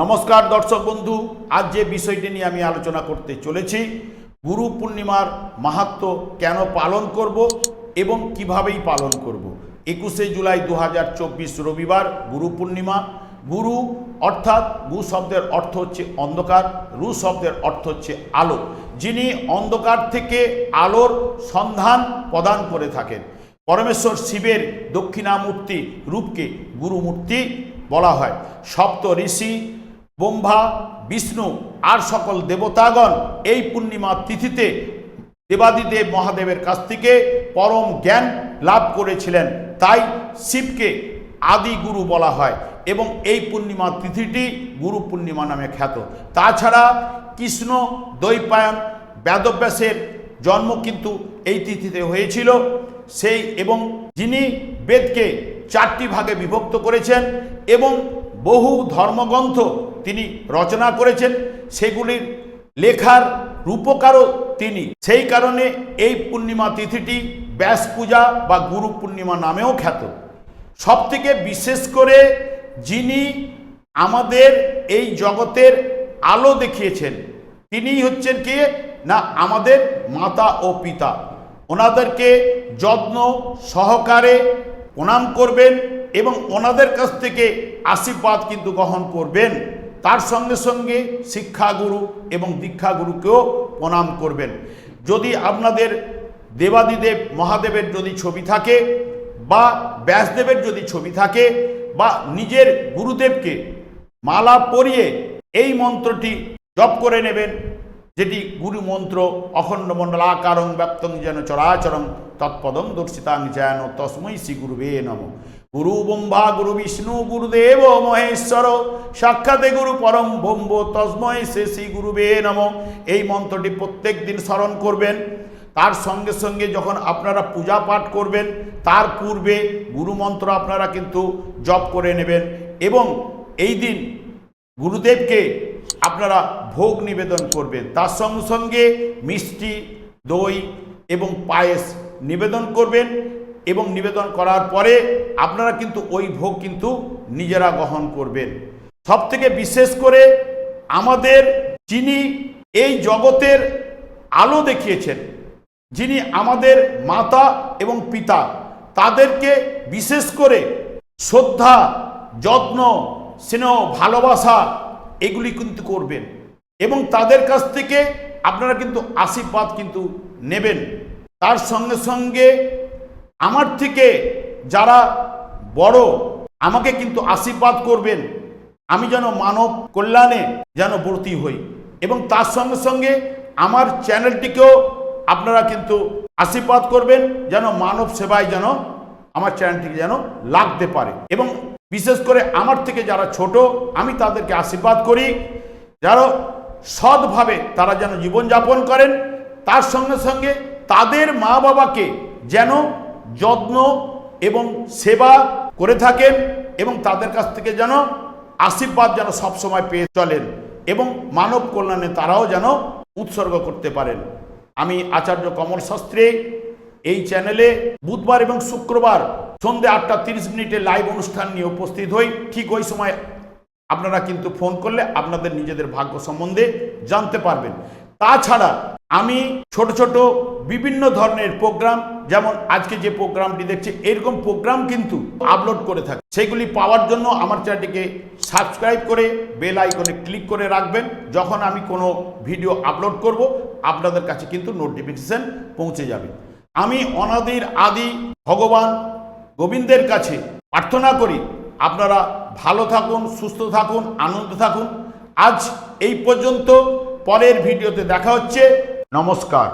নমস্কার দর্শক বন্ধু, আজ যে বিষয়টি নিয়ে আমি আলোচনা করতে চলেছি, গুরু পূর্ণিমার মাহাত্ম কেন পালন করব এবং কিভাবেই পালন করব। একুশে জুলাই দু হাজার চব্বিশ রবিবার গুরু পূর্ণিমা। গুরু অর্থাৎ গু শব্দের অর্থ হচ্ছে অন্ধকার, রু শব্দের অর্থ হচ্ছে আলো। যিনি অন্ধকার থেকে আলোর সন্ধান প্রদান করে থাকেন। পরমেশ্বর শিবের দক্ষিণামূর্তি রূপকে গুরুমূর্তি বলা হয়। সপ্ত ঋষি ব্রহ্মা, বিষ্ণু আর সকল দেবতাগণ এই পূর্ণিমা তিথিতে দেবাদিদেব মহাদেবের কাছ থেকে পরম জ্ঞান লাভ করেছিলেন। তাই শিবকে আদি গুরু বলা হয় এবং এই পূর্ণিমা তিথিটি গুরু পূর্ণিমা নামে খ্যাত। তাছাড়া কৃষ্ণ দৈপায়ন বেদব্যাসের জন্ম কিন্তু এই তিথিতে হয়েছিল। সেই এবং যিনি বেদকে চারটি ভাগে বিভক্ত করেছেন এবং বহু ধর্মগ্রন্থ তিনি রচনা করেছেন। সেগুলির লেখার রূপকারও তিনি। সেই কারণে এই পূর্ণিমা তিথিটি ব্যাস পূজা বা গুরু পূর্ণিমা নামেও খ্যাত। সব থেকে বিশেষ করে যিনি আমাদের এই জগতের আলো দেখিয়েছেন, তিনিই হচ্ছেন কে? না, আমাদের মাতা ও পিতা। ওনাদেরকে যত্ন সহকারে প্রণাম করবেন। এবং ওনাদের কাছ থেকে আশীর্বাদ কিন্তু গ্রহণ করবেন। তার সঙ্গে সঙ্গে শিক্ষাগুরু এবং দীক্ষাগুরুকেও প্রণাম করবেন। যদি আপনাদের দেবাদিদেব মহাদেবের যদি ছবি থাকে বা ব্যাসদেবের যদি ছবি থাকে বা নিজের গুরুদেবকে মালা পরিয়ে এই মন্ত্রটি জপ করে নেবেন, যেটি গুরু মন্ত্র অখণ্ড মণ্ডলাকারং ব্যক্তং যেন চরাচরং তৎপদং দর্শিতাং যেন তস্মৈ শ্রী গুরুবে নম। গুরু ব্রহ্মা গুরু বিষ্ণু, গুরুদেব মহেশ্বর। সাক্ষাতে গুরু পরম ব্রহ্ম তস্মৈ সে শ্রী গুরুবে নম। এই মন্ত্রটি প্রত্যেক দিন স্মরণ করবেন। তার সঙ্গে সঙ্গে যখন আপনারা পূজা পাঠ করবেন, তার পূর্বে গুরু মন্ত্র আপনারা কিন্তু জপ করে নেবেন এবং এই দিন গুরুদেবকে আপনারা ভোগ নিবেদন করবেন। তার সঙ্গে সঙ্গে মিষ্টি, দই এবং পায়েস নিবেদন করবেন। এবং নিবেদন করার পরে আপনারা কিন্তু ওই ভোগ কিন্তু নিজেরা গ্রহণ করবেন। সব থেকে বিশেষ করে আমাদের যিনি এই জগতের আলো দেখিয়েছেন, যিনি আমাদের মাতা এবং পিতা, তাদেরকে বিশেষ করে শ্রদ্ধা, যত্ন, স্নেহ, ভালোবাসা এগুলি কিন্তু করবেন এবং তাদের কাছ থেকে আপনারা কিন্তু আশীর্বাদ কিন্তু নেবেন। তার সঙ্গে সঙ্গে আমার থেকে যারা বড়, আমাকে কিন্তু আশীর্বাদ করবেন। আমি যেন মানব কল্যাণে যেন ব্রতী হই। এবং তার সঙ্গে সঙ্গে আমার চ্যানেলটিকেও আপনারা কিন্তু আশীর্বাদ করবেন, যেন মানব সেবায় যেন আমার চ্যানেলটিকে যেন লাগতে পারে। এবং বিশেষ করে আমার থেকে যারা ছোট, আমি তাদেরকে আশীর্বাদ করি, যারা সৎভাবে তারা যেন জীবনযাপন করেন, তার সঙ্গে সঙ্গে তাদের মা বাবাকে যেন যত্ন এবং সেবা করে থাকেন এবং তাদের কাছ থেকে যেন আশীর্বাদ যেন সবসময় পেয়ে চলেন এবং মানব কল্যাণে তারাও যেন উৎসর্গ করতে পারেন। আমি আচার্য কমল শাস্ত্রী এই চ্যানেলে বুধবার এবং শুক্রবার সন্ধ্যে আটটা তিরিশ মিনিটে লাইভ অনুষ্ঠান নিয়ে উপস্থিত হই। ঠিক ওই সময় আপনারা কিন্তু ফোন করলে আপনাদের নিজেদের ভাগ্য সম্বন্ধে জানতে পারবেন। তাছাড়া আমি ছোট ছোট বিভিন্ন ধরনের প্রোগ্রাম, যেমন আজকে যে প্রোগ্রামটি দেখছি, এরকম প্রোগ্রাম কিন্তু আপলোড করে থাকি। সেগুলি পাওয়ার জন্য আমার চ্যানেলটিকে সাবস্ক্রাইব করে বেল আইকনে ক্লিক করে রাখবেন। যখন আমি কোনো ভিডিও আপলোড করব, আপনাদের কাছে কিন্তু নোটিফিকেশন পৌঁছে যাবে। আমি অনাদির আদি ভগবান গোবিন্দের কাছে প্রার্থনা করি, আপনারা ভালো থাকুন, সুস্থ থাকুন, আনন্দ থাকুন। আজ এই পর্যন্ত পরের ভিডিওতে দেখা হচ্ছে। নমস্কার